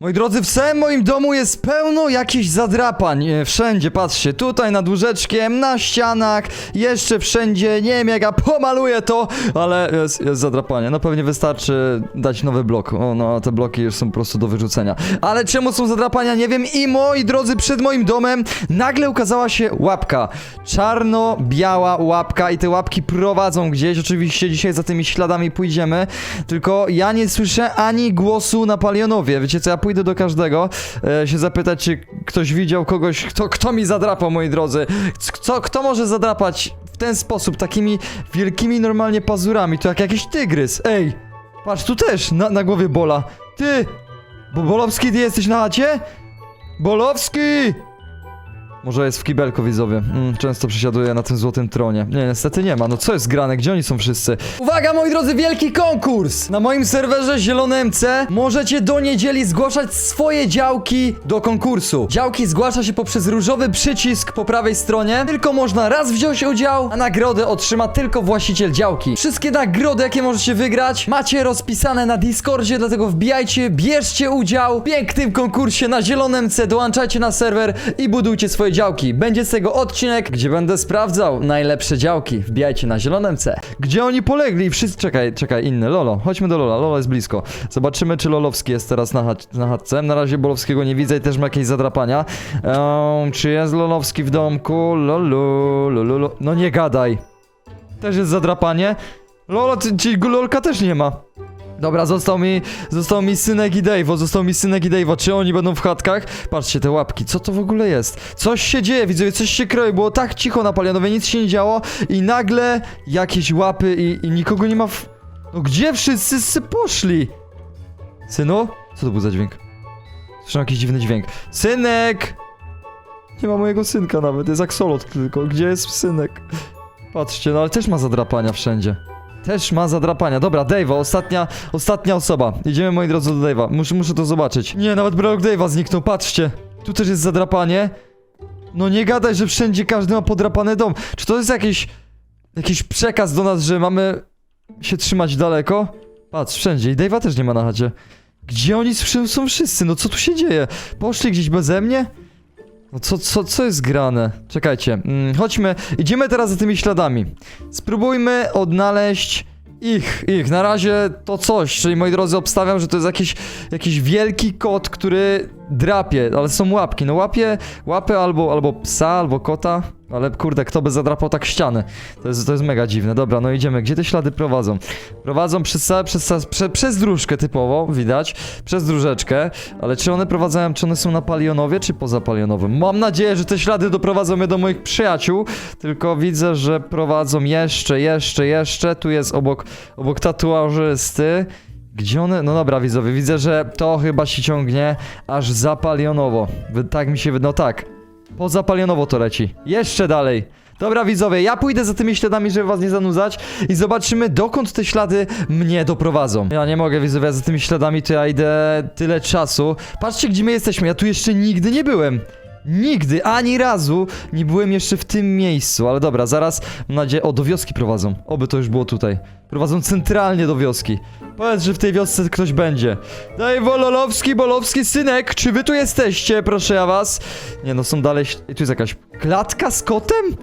Moi drodzy, w całym moim domu jest pełno jakichś zadrapań. E, Wszędzie, patrzcie, tutaj nad łóżeczkiem, na ścianach, jeszcze wszędzie. Nie wiem jak ja pomaluję to, ale jest, jest zadrapanie. No pewnie wystarczy dać nowy blok. O, no, te bloki już są po prostu do wyrzucenia. Ale czemu są zadrapania, nie wiem. I moi drodzy, przed moim domem nagle ukazała się łapka. Czarno-biała łapka i te łapki prowadzą gdzieś. Oczywiście dzisiaj za tymi śladami pójdziemy. Tylko ja nie słyszę ani głosu na Palionowie. Wiecie co, ja pójdę do każdego e, się zapytać, czy ktoś widział kogoś, kto, kto mi zadrapał, moi drodzy. Kto, kto może zadrapać w ten sposób, takimi wielkimi normalnie pazurami? To jak jakiś tygrys. Ej, patrz, tu też na, na głowie bola. Ty! Bo Bolowski, ty jesteś na chacie? Bolowski! Może jest w kibelku widzowie. Mm, często przesiaduje na tym złotym tronie. Nie, niestety nie ma. No co jest grane? Gdzie oni są wszyscy? Uwaga, moi drodzy, wielki konkurs! Na moim serwerze Zielone MC możecie do niedzieli zgłaszać swoje działki do konkursu. Działki zgłasza się poprzez różowy przycisk po prawej stronie. Tylko można raz wziąć udział, a nagrodę otrzyma tylko właściciel działki. Wszystkie nagrody, jakie możecie wygrać, macie rozpisane na Discordzie, dlatego wbijajcie, bierzcie udział w pięknym konkursie na Zielone MC, dołączajcie na serwer i budujcie swoje działki. Będzie z tego odcinek, gdzie będę sprawdzał najlepsze działki. Wbijajcie na Zielone MC. Gdzie oni polegli? Wszyscy... Czekaj, czekaj, inny. Lolo. Chodźmy do Lola. Lolo jest blisko. Zobaczymy, czy Lolowski jest teraz na, chat na chatce. Na razie Bolowskiego nie widzę i też ma jakieś zadrapania. Ehm, czy jest Lolowski w domku? Lolu, lolu, No nie gadaj. Też jest zadrapanie. Lolo, ty- czyli Lolka też nie ma. Dobra, został mi, został mi synek i Dave'o, został mi synek i Dave'o, czy oni będą w chatkach? Patrzcie, te łapki, co to w ogóle jest? Coś się dzieje, widzowie, coś się kroi, było tak cicho na Palianowie, nic się nie działo i nagle jakieś łapy i, i nikogo nie ma w... No gdzie wszyscy poszli? Synu? Co to był za dźwięk? Słyszałem jakiś dziwny dźwięk. Synek! Nie ma mojego synka nawet, jest aksolot tylko, gdzie jest synek? Patrzcie, no ale też ma zadrapania wszędzie. Też ma zadrapania. Dobra, Dave'a, ostatnia, ostatnia osoba. Idziemy, moi drodzy, do Dave'a. Muszę, muszę to zobaczyć. Nie, nawet blok Dave'a zniknął, patrzcie. Tu też jest zadrapanie. No nie gadaj, że wszędzie każdy ma podrapany dom. Czy to jest jakiś, jakiś przekaz do nas, że mamy się trzymać daleko? Patrz, wszędzie. I Dave'a też nie ma na chacie. Gdzie oni są wszyscy? No co tu się dzieje? Poszli gdzieś beze mnie? No co, co, co jest grane? Czekajcie, mm, chodźmy, idziemy teraz za tymi śladami. Spróbujmy odnaleźć ich, ich. Na razie to coś, czyli moi drodzy, obstawiam, że to jest jakiś, jakiś wielki kot, który drapie, ale są łapki. No łapie, łapy albo, albo psa, albo kota, ale kurde, kto by zadrapał tak ściany? To jest, to jest mega dziwne. Dobra, no idziemy. Gdzie te ślady prowadzą? Prowadzą przez, przez, całe- prze, przez dróżkę typowo, widać, przez dróżeczkę, ale czy one prowadzają, czy one są na Palionowie, czy poza Palionowym? Mam nadzieję, że te ślady doprowadzą mnie do moich przyjaciół, tylko widzę, że prowadzą jeszcze, jeszcze, jeszcze. Tu jest obok, obok tatuażysty. Gdzie one? No dobra, widzowie, widzę, że to chyba się ciągnie aż za Palionowo. Wy- Tak mi się wydaje, no tak. Poza Palionowo to leci. Jeszcze dalej. Dobra widzowie, ja pójdę za tymi śladami, żeby was nie zanudzać i zobaczymy dokąd te ślady mnie doprowadzą. Ja nie mogę widzowie, za tymi śladami to ja idę tyle czasu. Patrzcie gdzie my jesteśmy, ja tu jeszcze nigdy nie byłem. Nigdy, ani razu nie byłem jeszcze w tym miejscu, ale dobra, zaraz mam nadzieję, o do wioski prowadzą. Oby to już było tutaj. Prowadzą centralnie do wioski. Powiedz, że w tej wiosce ktoś będzie. Daj Wololowski, Bolowski, synek, czy wy tu jesteście, proszę ja was? Nie no, są dalej, tu jest jakaś klatka z kotem?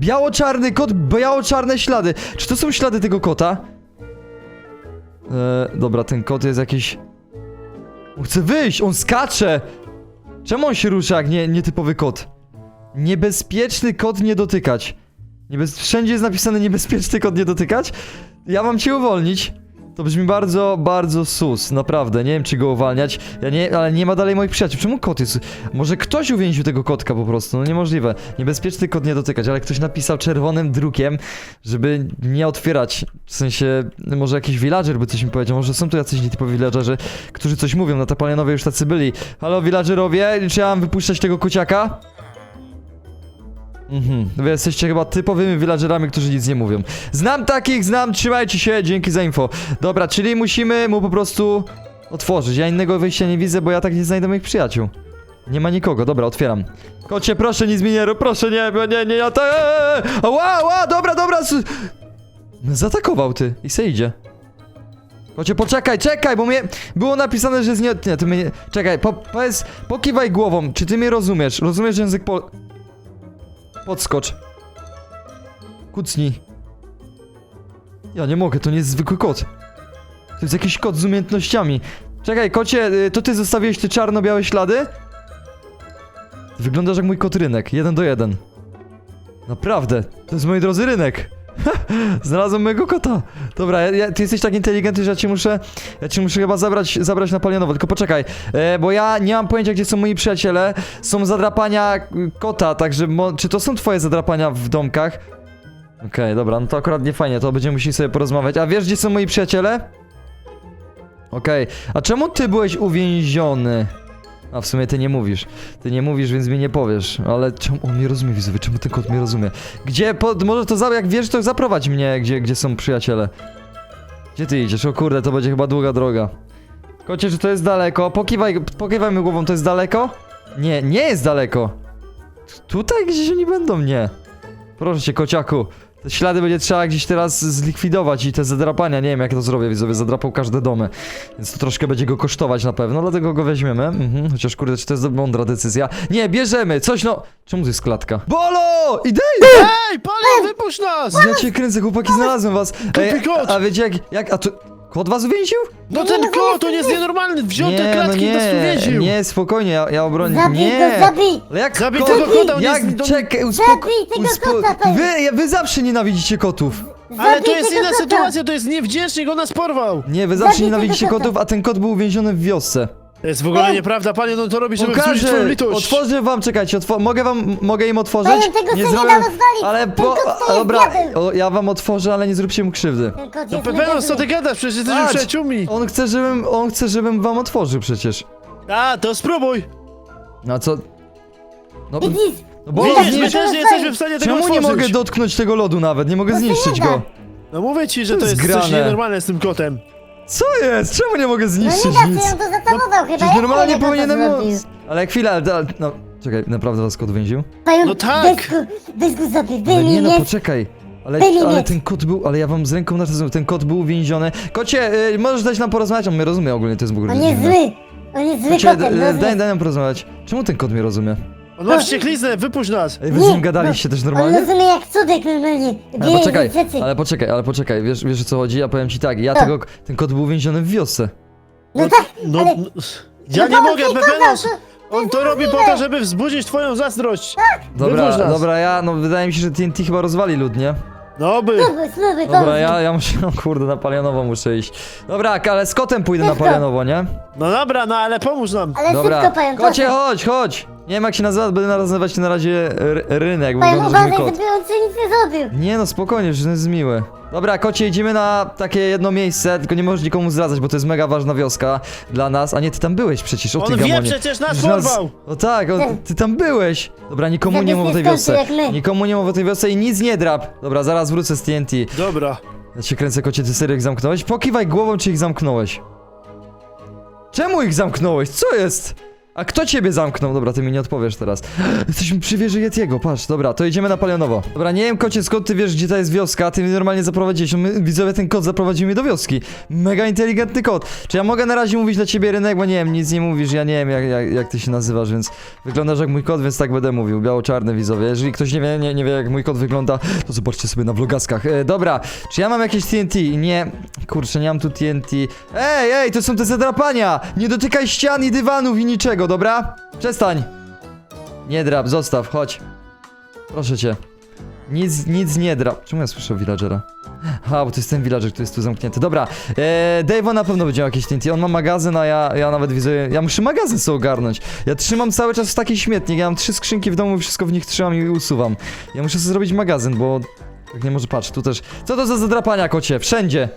Biało-czarny kot, biało-czarne ślady. Czy to są ślady tego kota? E, dobra, ten kot jest jakiś... On chce wyjść, on skacze! Czemu on się rusza jak nie, nietypowy kot? Niebezpieczny kot nie dotykać. Niebez... Wszędzie jest napisane niebezpieczny kot nie dotykać? Ja mam cię uwolnić. To brzmi bardzo, bardzo sus, naprawdę. Nie wiem, czy go uwalniać. Ja nie, ale nie ma dalej moich przyjaciół. Czemu kot jest? Może ktoś uwięził tego kotka po prostu? No niemożliwe. Niebezpieczny kot nie dotykać, ale ktoś napisał czerwonym drukiem, żeby nie otwierać. W sensie, może jakiś villager by coś mi powiedział. Może są tu jacyś nietypowi villagerzy, którzy coś mówią. Na Tapalionowie już tacy byli. Halo, villagerowie, czy ja mam wypuszczać tego kociaka? Mhm, wy jesteście chyba typowymi villagerami, którzy nic nie mówią. Znam takich, znam, trzymajcie się, dzięki za info. Dobra, czyli musimy mu po prostu otworzyć. Ja innego wyjścia nie widzę, bo ja tak nie znajdę moich przyjaciół. Nie ma nikogo, dobra, otwieram. Kocie, proszę nic mi nie rób, proszę nie, nie, nie, ja to... Ła, ła, dobra, dobra, Zaatakował ty i se idzie. Kocie, poczekaj, czekaj, bo mnie było napisane, że jest nie... Nie, to mnie nie... Czekaj, po, powiedz, pokiwaj głową, czy ty mnie rozumiesz? Rozumiesz język pol... Podskocz. Kucnij. Ja nie mogę, to nie jest zwykły kot. To jest jakiś kot z umiejętnościami. Czekaj, kocie, y, to ty zostawiłeś te czarno-białe ślady? Wyglądasz jak mój kot rynek, jeden do jeden. Naprawdę, to jest moi drodzy rynek. Znalazłem mojego kota. Dobra, ja, ja, ty jesteś tak inteligentny, że ja cię muszę. Ja cię muszę chyba zabrać, zabrać na palionowo. Tylko poczekaj, e, bo ja nie mam pojęcia, gdzie są moi przyjaciele. Są zadrapania kota, także mo, czy to są twoje zadrapania w domkach? Okej, dobra, no to akurat nie fajnie, to będziemy musieli sobie porozmawiać. A wiesz, gdzie są moi przyjaciele? Okej, a czemu ty byłeś uwięziony? A w sumie ty nie mówisz. Ty nie mówisz, więc mi nie powiesz. Ale czemu on mnie rozumie, widzowie? Czemu ten kot mnie rozumie? Gdzie? Po, może to za, jak wiesz, to zaprowadź mnie, gdzie, gdzie są przyjaciele. Gdzie ty idziesz? O kurde, to będzie chyba długa droga. Kocie, czy to jest daleko? Pokiwaj, pokiwajmy głową, to jest daleko? Nie, nie jest daleko. Tutaj gdzieś oni będą? Nie. Proszę cię, kociaku. Te ślady będzie trzeba gdzieś teraz zlikwidować i te zadrapania, nie wiem jak to zrobię, widzowie, zadrapał każde domy. Więc to troszkę będzie go kosztować na pewno, dlatego go weźmiemy. Mhm, chociaż kurde, czy to jest mądra decyzja? Nie, bierzemy! Coś no... Czemu to jest klatka? Bolo! Idej! Ej, Palion, wypuść nas! Ja cię kręcę, chłopaki, znalazłem was. Ej, a wiecie jak... jak a to... Kot was uwięził? No ten kot, on jest nienormalny, wziął te klatki i nas tu nie, więził! nie, spokojnie, ja, ja obronię. Zabij Nie! go, zabij! Ale jak Zabij kot- tego kota, on jak, jest do- czekaj, uspokój... Zabij tego kota, to jest- Wy, wy zawsze nienawidzicie kotów. Ale to Zabij jest tego inna kota. sytuacja, to jest niewdzięcznik, on nas porwał! Nie, wy zawsze Zabij tego nienawidzicie kota. kotów, a ten kot był uwięziony w wiosce. To jest w ogóle nieprawda, Palion, on to robi, żeby wzbudzić twoją Pokażę, litość! otworzę wam, czekajcie, otwo mogę wam, mogę im otworzyć? Panią, tego sobie nie zrobię- da rozwalić, Ale ten po, kot to a, jest dobra, diabeł. o, ja wam otworzę, ale nie zróbcie mu krzywdy. Ten kot No jest Pepenos, co ty gadasz? Przecież jesteśmy Patrz, przyjaciółmi! On chce, żebym, on chce, żebym wam otworzył przecież. A, to spróbuj! No co? No, Widzisz? no bo Widzisz, nie, my też nie jesteśmy w stanie tego czemu nie otworzyć! mogę dotknąć tego lodu nawet? Nie mogę No zniszczyć go. No mówię ci, że To jest coś grane. nienormalne z tym kotem. Co jest? Czemu nie mogę No zniszczyć nie da nic? się, on to zatamował chyba. Przecież jak normalnie powinienem zrobił? móc. Ale chwilę, ale, ale no, czekaj, naprawdę was kot więził? No tak. Weź go, weź go Ale nie no, poczekaj. Ale, ale ten kot był, ale ja wam z ręką na to zrobię, ten kot był uwięziony. Kocie, y, możesz dać nam porozmawiać, on mnie rozumie ogólnie, to jest w ogóle On jest dziwne. zły. On jest zły Kocie, kotem, d- rozumiesz? daj, daj nam porozmawiać. Czemu ten kot mnie rozumie? On ma wściekliznę, wypuść nas! Ej, wy z Nie, nim gadaliście też On normalnie? rozumie jak cudek normalnie. Ale poczekaj, ale poczekaj, ale poczekaj, wiesz, wiesz o co chodzi? Ja powiem ci tak, ja tego, ten kot był uwięziony w wiosce. No tak, No, ale... no, ja nie No, mogę, ty Pepenos! On to robi po to, żeby wzbudzić twoją zazdrość! Dobra, Wypuść nas. dobra, ja, no wydaje mi się, że TNT chyba rozwali lud, nie? No by! Dobra, ja, ja muszę, no kurde, na Palionowo muszę iść. Dobra, ale z kotem pójdę na Szybko. Palionowo, nie? No dobra, no ale pomóż nam! Ale Dobra, szybko, panią, kocie, chodź, chodź! Nie wiem jak się nazywa, będę nazywać się na razie rynek, bo Panią, wygląda, że kot. żeby on ci nic nie zrobił. Nie no, spokojnie, że to jest miły. Dobra, kocie, idziemy na takie jedno miejsce, tylko nie możesz nikomu zdradzać, bo to jest mega ważna wioska dla nas. A nie, ty tam byłeś przecież, o ty On wie gamonie. przecież nas porwał! O tak, o, ty tam byłeś. Dobra, nikomu nie mów o tej wiosce. skończy, jak my. Nikomu nie mów o tej wiosce i nic nie drap. Dobra, zaraz wrócę z TNT. Dobra. Ja cię kręcę, kocie, ty serio ich zamknąłeś? Pokiwaj głową, czy ich zamknąłeś. Czemu ich zamknąłeś? Co jest? A kto ciebie zamknął? Dobra, ty mi nie odpowiesz teraz. Jesteśmy przy wieży Yetiego, patrz, dobra, to idziemy na Palionowo. Dobra, nie wiem, kocie, skąd ty wiesz, gdzie ta jest wioska, ty mnie normalnie zaprowadziłeś. My, widzowie, ten kot zaprowadził mnie do wioski. Mega inteligentny kot. Czy ja mogę na razie mówić dla ciebie rynek, bo nie wiem, nic nie mówisz, ja nie wiem, jak, jak, jak ty się nazywasz, więc wyglądasz jak mój kot, więc tak będę mówił. Biało-czarny, widzowie. Jeżeli ktoś nie wie, nie, nie wie, jak mój kot wygląda, to zobaczcie sobie na vlogaskach. E, dobra, czy ja mam jakieś TNT? Nie, kurczę, nie mam tu TNT. Ej, ej, to są te zadrapania! Nie dotykaj ścian i dywanów i niczego, dobra? Przestań. Nie drap, zostaw, chodź. Proszę cię. Nic, nic nie drap. Czemu ja słyszę villagera? Ha, bo to jest ten villager, który jest tu zamknięty. Dobra, e, Dave'o na pewno będzie miał jakieś TNT. On ma magazyn, a ja, ja nawet widzę. Ja muszę magazyn sobie ogarnąć. Ja trzymam cały czas taki śmietnik. Ja mam trzy skrzynki w domu wszystko w nich trzymam i usuwam. Ja muszę sobie zrobić magazyn, bo. Tak nie może patrz, tu też. Co to za zadrapania, kocie? Wszędzie.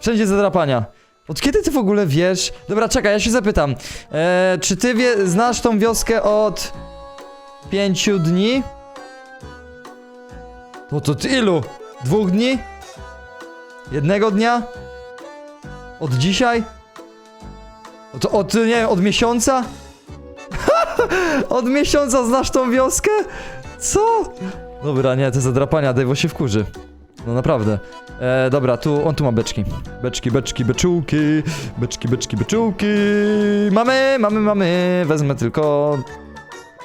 Wszędzie zadrapania. Od kiedy ty w ogóle wiesz? Dobra, czekaj, ja się zapytam. E, czy ty wie, znasz tą wioskę od pięciu dni? To to ty ilu? Dwóch dni? Jednego dnia? Od dzisiaj? Od, od nie wiem, od miesiąca? od miesiąca znasz tą wioskę? Co? Dobra, nie, te zadrapania, Dejwo się wkurzy. No naprawdę. E, dobra, tu, on tu ma beczki. Beczki, beczki, beczułki. Beczki, beczki, beczułki. Mamy, mamy, mamy. Wezmę tylko...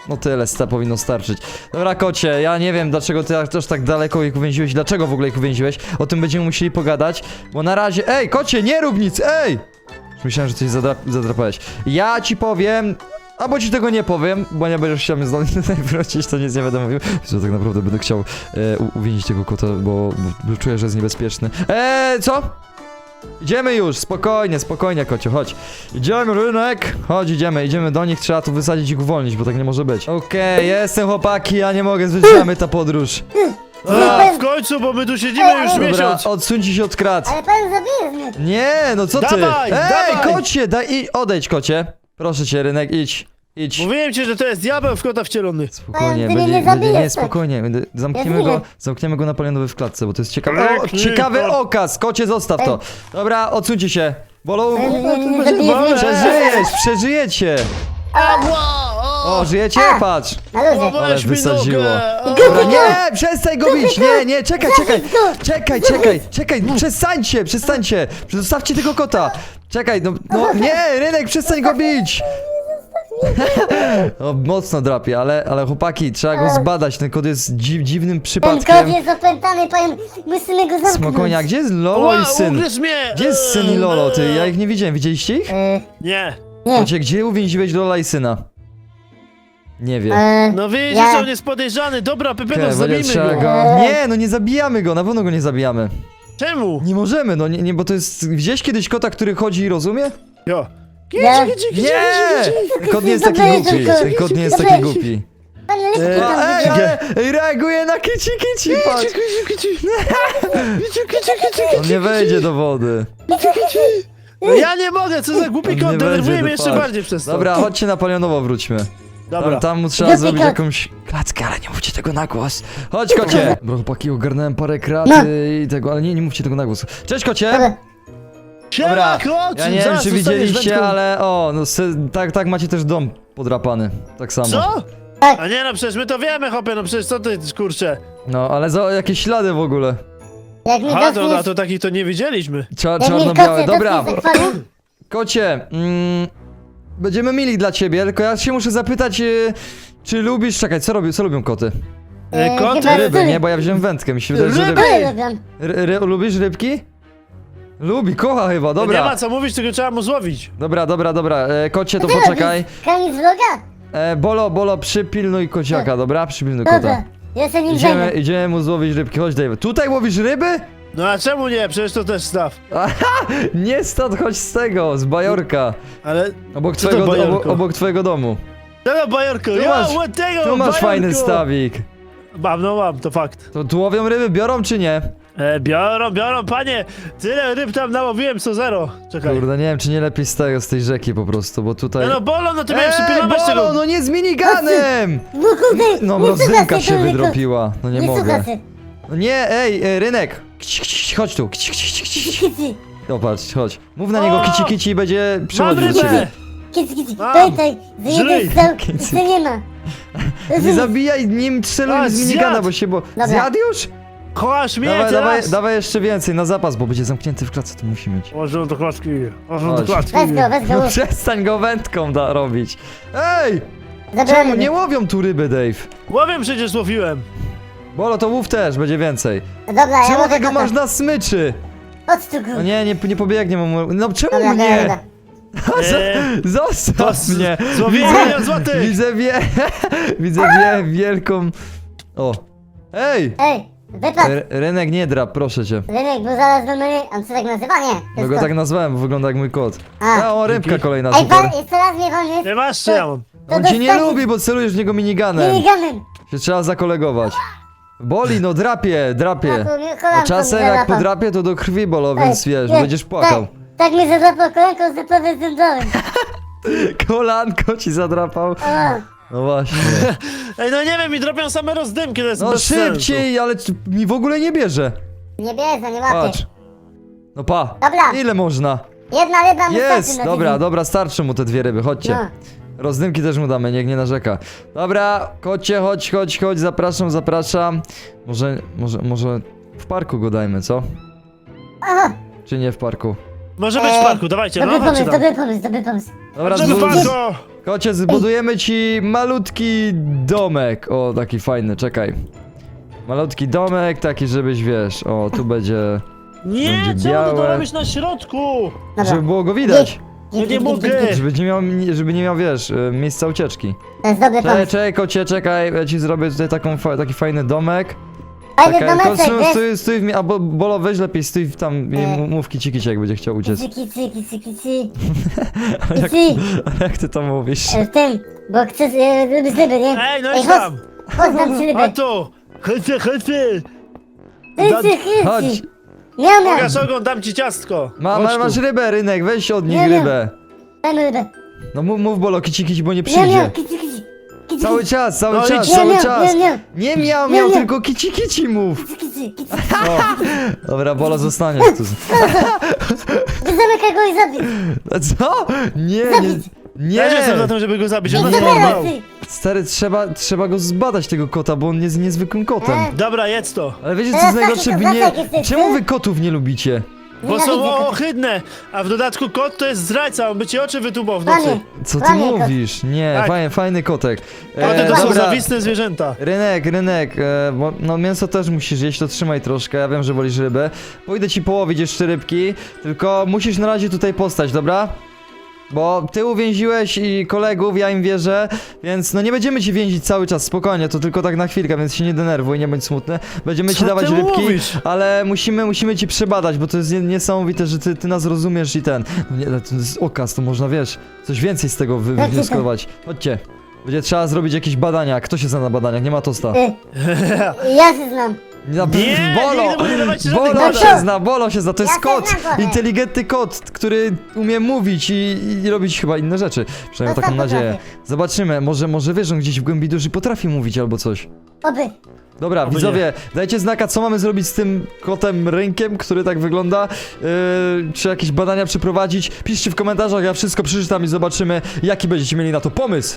No tyle, sta powinno starczyć. Dobra, kocie, ja nie wiem, dlaczego ty też tak daleko ich uwięziłeś, dlaczego w ogóle ich uwięziłeś. O tym będziemy musieli pogadać, bo na razie... Ej, kocie, nie rób nic, ej! Myślałem, że coś zadra zadrapałeś. Ja ci powiem... Albo ci tego nie powiem, bo nie będziesz chciał mnie znowu tutaj wrócić, to nic nie będę mówił. Że tak naprawdę będę chciał e, u- uwięzić tego kota, bo, bo czuję, że jest niebezpieczny. Eee, co? Idziemy już, spokojnie, spokojnie, kocio, chodź. Idziemy, rynek! Chodź, idziemy, idziemy do nich, trzeba tu wysadzić i uwolnić, bo tak nie może być. Okej, jestem chłopaki, ja nie mogę, zwyciężamy ta podróż. A, w końcu, bo my tu siedzimy już Dobra, miesiąc. odsuńcie się od krat. Ale pan zabijesz mnie. Nie, no co ty? Dawaj, Ej, dawaj! kocie, daj i odejdź, kocie. Proszę cię, rynek, idź, idź. Mówiłem ci, że to jest diabeł w kota wcielony. Spokojnie, Ty mnie będzie, nie będzie, nie, zabijesz, tak. spokojnie, będę, zamkniemy Ja go, wiem. zamkniemy go na palionowy w klatce, bo to jest ciekawe, o, ciekawy kot. okaz, kocie zostaw to. Dobra, odsuńcie się, mnie. przeżyjesz, przeżyjecie. O, żyjecie? Patrz. Na luzie. Ale Weź mi wysadziło. nogę. Dobra, nie, przestań go bić, nie, nie, czekaj, czekaj, czekaj, czekaj, czekaj, przestańcie, przestańcie, zostawcie tego kota. Czekaj, no, no, nie, Rynek, przestań go bić. O, mocno drapie, ale, ale chłopaki, trzeba go zbadać, ten kot jest dziw, dziwnym Ten kot przypadkiem. jest opętany, pan. Musimy go zamknąć. Spokojnie, a gdzie jest Lolo Ła, i syn? ugryź mnie! Gdzie jest syn i Lolo, ty? Ja ich nie widziałem, widzieliście ich? E, Nie. nie. Kocie, gdzie uwięziłeś Lola i syna? Nie wiem. E, No widzisz, Ja- on jest podejrzany. Dobra, Pepenos, Okej, będzie zabijmy trzeba go. go. Nie, no nie zabijamy go, na pewno go nie zabijamy. Czemu? Nie możemy, no nie, nie bo to jest. Widziałeś kiedyś kota, który chodzi i rozumie? Jo. Nie! kici, kici. Ten kot nie jest taki Dobra, głupi. tylko- Ten kot nie jest Dobra. taki głupi. Pan Leszki E, tam A, ej, widział. ale ej, reaguje na kici kici, patrz! On nie wejdzie do wody. No ja nie mogę, co za głupi On nie kot, denerwuje będzie, mnie jeszcze bardziej przez to. Dobra, chodźcie na palionowo wróćmy. Dobra. Tam, tam mu trzeba Głupi zrobić kot. jakąś klatkę, ale nie mówcie tego na głos. Chodź kocie! Bro, chłopaki, ogarnąłem parę krat No. i tego, ale nie, nie mówcie tego na głos. Cześć kocie! Dobra. Siema, Dobra! Ja nie wiem zaraz czy zostaniesz widzieliście, wędką. ale o, no se, tak, tak macie też dom podrapany. Tak samo. Co? Tak. A nie no, przecież my to wiemy, hopie, no przecież co ty, kurczę. No, ale za jakieś ślady w ogóle. Jak mi A to, a dotkniesz... to takich to nie widzieliśmy. Cza, Jak mi czarno-białe. kocie Dobra, dotkniesz akwarium, kocie, mm, będziemy mili dla ciebie, tylko ja się muszę zapytać, y, czy lubisz, czekaj, co, robią, co lubią koty? E, koty, chyba Ryby, ryby. nie? Bo ja wziąłem wędkę, mi się wydaje, że Ryby! ryby. Ale lubią. Ry, ry, lubisz rybki? Lubi, kocha chyba, Nie dobra. ma co mówić, tylko trzeba mu złowić. Dobra, dobra, dobra, e, kocie, to poczekaj. Koniec vloga? E, bolo, bolo, przypilnuj kociaka, dobra? Przypilnuj kota. Dobra. Ja się nim Idziemy, zajmę. idziemy mu złowić rybki, chodź David. Tutaj łowisz ryby? No a czemu nie? Przecież to też staw. Nie stąd, chodź z tego, z Bajorka. Ale... Obok Co to twojego, Bajorko? obok, obok twojego domu. Tego bajorko, Tu ja, masz- tego, Tu masz fajny stawik. Mam, no mam, to fakt. To tu łowią ryby, biorą czy nie? E, biorą, biorą, panie! Tyle ryb tam nałowiłem, co zero. Czekaj. Kurde, nie wiem, czy nie lepiej z tego, z tej rzeki po prostu, bo tutaj... No, no bolo, no ty miałeś Ej, przypilnować Bolo, tego. no nie z miniganem! No kurde, No, nie mrozynka słuchaj się tego, wydropiła, no nie Nie mogę. słuchaj No nie, ej, e, Rynek! Chodź tu, kici, kici, kici. Kici, No patrz, chodź. Mów na niego O! kici, kici i będzie przychodził do rybę! ciebie. kici, kici. Mam. Pamiętaj, że Żyj. jeden strzał, Kici. że nie ma. Nie zabijaj nim strzeluj A, z minigana, zjadł. bo się bo... Dobra. Zjadł już? Kochasz mnie Dawaj, teraz? dawaj, dawaj jeszcze więcej, na zapas, bo będzie zamknięty w klatce, to musi mieć. Może do klatki, może do Chodź. klatki. Weź go, weź go. No przestań go wędką da robić. Ej! Czemu Zabrałem nie łowią tu ryby, Dave? Łowię przecież łowiłem. Bolo, to łów też, będzie więcej. Dobra, ja Czemu tego masz na smyczy? Chodź tu, No nie, nie, nie pobiegnie mu. No czemu dobra. Eee, Zostaw z- mnie! Widzę- milion złotych. Widzę wie... Widzę wie... wielką... O! Ej! Ej, wypadł. R- Rynek nie drap, proszę cię. Rynek, bo zaraz do mnie... On się tak nazywa? Nie. to No jest go kot. tak nazwałem, bo wygląda jak mój kot. A. A, o, rybka Dzięki. kolejna, Ej, super. pan, jeszcze raz mnie. Nie masz, czy ja mam? To On cię nie lubi, bo celujesz w niego miniganem. Miniganem. Się trzeba zakolegować. Boli, no drapie, drapie. mnie A czasem jak zadrapał. podrapie, to do krwi bolo, Ej, więc wiesz, nie, będziesz płakał. Tak, tak mi zadrapał kolanką z prawie zębowym. Kolanko ci zadrapał. O, No właśnie. Ej, no nie wiem, mi dropią same rozdymki, to jest No bez sensu. szybciej, ale c- mi w ogóle nie bierze. nie bierze, nie łapie. Patrz. No pa. Dobra. Ile można? Jedna ryba mu starczy Jest! na Dobra, tydzień. dobra, starczy mu te dwie ryby, chodźcie. No. Rozdymki też mu damy, niech nie narzeka. Dobra, kocie, chodź, chodź, chodź, zapraszam, zapraszam. Może, może, może W parku go dajmy, co? Aha, Czy nie w parku? Może być w Eee, parku, dawajcie, dobry no chodźcie pomysł, tam. dobry pomysł, dobry pomysł. Dobra, Chodźcie parku! Kocie, zbudujemy ci malutki domek. O, taki fajny, czekaj. Malutki domek, taki, żebyś wiesz. O, tu będzie. Nie, Będzie czemu ty to białe. robisz na środku? Dobra. Żeby było go widać. Ja nie mogę. Żeby nie miał, żeby nie miał wiesz, y, miejsca ucieczki. To jest dobry Czekaj, pomysł. czekaj, kocie, czekaj. Ja ci zrobię tutaj taką, fa- taki fajny domek. Fajny Czekaj, tylko domeczek, stój, wiesz? stój, stój w mi- albo Bolo weź lepiej, stój w tam i Nie. mu- mów kici kici, jak będzie chciał uciec. Kici, kici, kici, kici. jak, Kici. jak ty to mówisz? E, W tym, bo chcę, e, lubisz ryby, nie? Ej, no idź chodź, tam! chodź, dam ci A rybę. tu! Chodźcie, chodźcie! Kici, Chodź. kici. Miał, miał. Pokaż ogon, dam ci ciastko! Ma, Chodź ma, tu. masz rybę, Rynek, weź od nich Nie, nie. rybę. Dajmy rybę. No mów, mów Bolo, kici kici, bo nie Miał, miał, kici, kici. Kici, Cały czas, cały No czas, idź. cały czas. nie, nie. Nie miał, Nie, miał, nie. tylko kici kici mów. Kici, kici, kici. Dobra, Bolo, zostaniesz tu. Zamykaj go i zabij. Co? Nie, nie. Ja nie jestem za tym, żeby go zabić, on Nie nas zabieraj porwał. ty. Stary, trzeba, trzeba go zbadać, tego kota, bo on jest niezwykłym kotem. E. Dobra, jedz to! Ale wiecie, co jest najgorsze? taki Wy nie... Czemu wy kotów nie lubicie? Bo są Nienawidzę ohydne! A w dodatku kot to jest zdrajca, on by ci oczy wytubał w nocy. Co ty Kłamie kot. mówisz? Nie, Tak. fajny, fajny kotek. Koty to są dobra. zawistne zwierzęta. Rynek, rynek, e, bo, no mięso też musisz jeść, to trzymaj troszkę, ja wiem, że wolisz rybę. Pójdę ci połowić jeszcze rybki, tylko musisz na razie tutaj postać, dobra? Bo ty uwięziłeś i kolegów, ja im wierzę, więc no nie będziemy ci więzić cały czas, spokojnie, to tylko tak na chwilkę, więc się nie denerwuj, nie bądź smutny. Będziemy ci Co dawać ty rybki, mówisz? ale musimy, musimy ci przebadać, bo to jest nie- niesamowite, że ty, ty nas rozumiesz i ten. No nie, to jest okaz, to można, wiesz, coś więcej z tego wy, wywnioskować. Chodźcie. Będzie trzeba zrobić jakieś badania. Kto się zna na badaniach? Nie ma tosta. E, Ja się znam. Na, Nie, Bolo! nigdy mu nie dawajcie żadnych Bolo się zna, Bolo się zna, to jest Ja się kot! znam. Inteligentny kot, który umie mówić i, i robić chyba inne rzeczy. Przynajmniej No taką tak, nadzieję. potrafię. Zobaczymy, może, może wiesz, on gdzieś w głębi duszy potrafi mówić albo coś. Oby. Dobra, Oby widzowie, dajcie znaka, co mamy zrobić z tym kotem rynkiem, który tak wygląda. Yy, czy jakieś badania przeprowadzić? Piszcie w komentarzach, ja wszystko przeczytam i zobaczymy, jaki będziecie mieli na to pomysł.